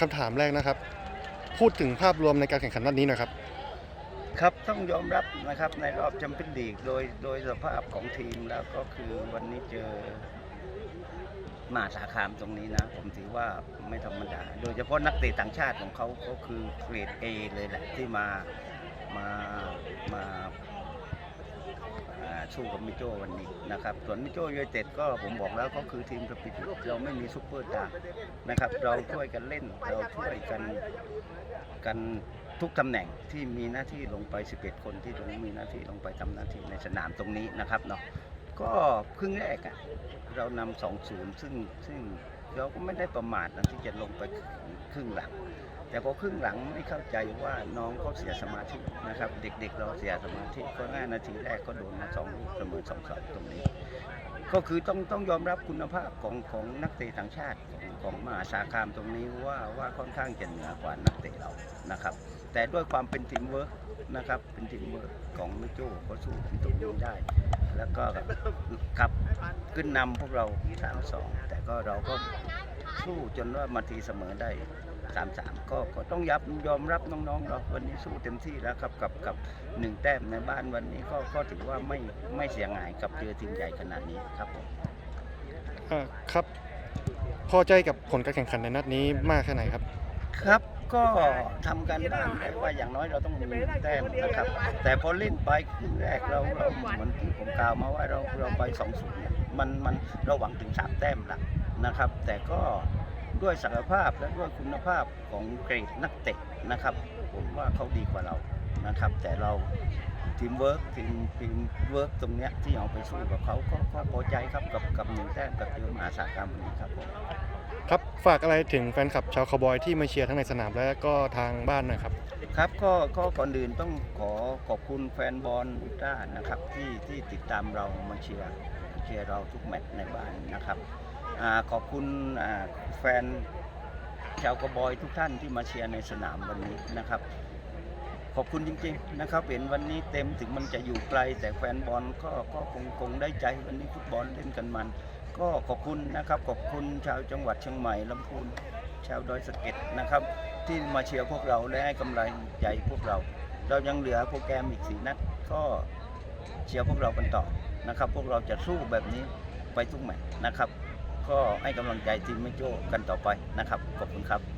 คำถามแรกนะครับ พูดถึงภาพรวมในการแข่งขันนัดนี้หน่อยครับ ครับต้องยอมรับนะครับในรอบแชมเปี้ยนลีกโดยโดยสภาพของทีมแล้วก็คือวันนี้เจอมาสาคามตรงนี้นะ ผมถือว่าไม่ธรรมดา โดยเฉพาะนักเตะต่างชาติของเขาก็คือเกรดเอเลยแหละที่มามา สู้กับมิโจวันนี้นะครับส่วนมิโจยูไนเต็ดก็ผมบอกแล้วก็คือทีมสปิริตเราไม่มีซุปเปอร์ตาร์นะครับเราช่วยกันเล่นเราช่วยกันกันทุกตำแหน่งที่มีหน้าที่ลงไป 11 คนที่ลงมีหน้าที่ลงไปทำหน้าที่ในสนามตรงนี้นะครับเนาะก็ครึ่งแรกอะเรานำ2-0ซึ่งซึ่งเราก็ไม่ได้ประมาทนะที่จะลงไปครึ่งหลัง แต่พอครึ่งหลังไม่เข้าใจว่าน้องก็เสียสมาธินะครับ เด็กๆเราเสียสมาธิก็ห้านาทีแรกก็โดนมาสองลูกเสมอสองสองตรงนี้ ก็คือต้องต้องยอมรับคุณภาพของของนักเตะต่างชาติของของมหาสารคามตรงนี้ว่าว่าค่อนข้างจะเหนือกว่านักเตะเรานะครับ แต่ด้วยความเป็นทีมเวิร์กนะครับเป็นทีมเวิร์กของมิโจ้ก็สู้ตรงนี้ได้ แล้วก็ครับขึ้นนำพวกเราสามสองแต่ก็เราก็สู้จนว่ามาทีเสมอได้ สามสามก็ก็ต้องยับยอมรับน้องๆเราวันนี้สู้เต็มที่แล้วครับกับกับหนึ่งแต้มในบ้านวันนี้ก็ก็ถือว่าไม่ไม่เสียหายกับเจอทีมใหญ่ขนาดนี้ครับผมอ่าครับ พอใจกับผลการแข่งขันในนัดนี้มากแค่ไหนครับ ครับก็ทำกันบ้านได้ว่าอย่างน้อยเราต้องมีแต้มนะครับ แต่พอเล่นไปครึ่งแรกเราเราเหมือนที่ผมกล่าวมาว่าเราเราไปสองศูนย์มันมันเราหวังถึงสามแต้มละนะครับ แต่ก็ ด้วยศักยภาพและด้วยคุณภาพของเกรดนักเตะนะครับ ผมว่าเขาดีกว่าเรานะครับ แต่เราทีมเวิร์กทีมทีมเวิร์กตรงเนี้ยที่เอาไปสู้กับเขาก็ก็พอใจครับกับกับหนึ่งแต้มกับเจอมหาสารคามวันนี้ครับผมครับฝากอะไรถึงแฟนคลับชาวคาวบอยที่มาเชียร์ทั้งในสนามและก็ทางบ้านหน่อยครับครับก็ก็ก่อนอื่นต้องขอขอบคุณแฟนบอลอุลตร้านะครับที่ที่ติดตามเรามาเชียร์เชียร์เราทุกแมตช์ในบ้านนะครับอา ขอบคุณแฟนชาวกระบอยทุกท่านที่มาเชียร์ในสนามวันนี้นะครับ ขอบคุณจริงๆนะครับ เห็นวันนี้เต็มถึงมันจะอยู่ไกล แต่แฟนบอลก็ก็คงคงได้ใจวันนี้ฟุตบอลเล่นกันมัน ก็ขอบคุณนะครับ ขอบคุณชาวจังหวัดเชียงใหม่ลำพูนชาวดอยสะเก็ดนะครับ ที่มาเชียร์พวกเราและให้กำลังใจพวกเรา เรายังเหลือโปรแกรมอีกสีนัดก็เชียร์พวกเรากันต่อนะครับ พวกเราจะสู้แบบนี้ไปทุกแมตช์นะครับ ก็ให้กำลังใจทีมแม่โจ้กันต่อไปนะครับ ขอบคุณครับ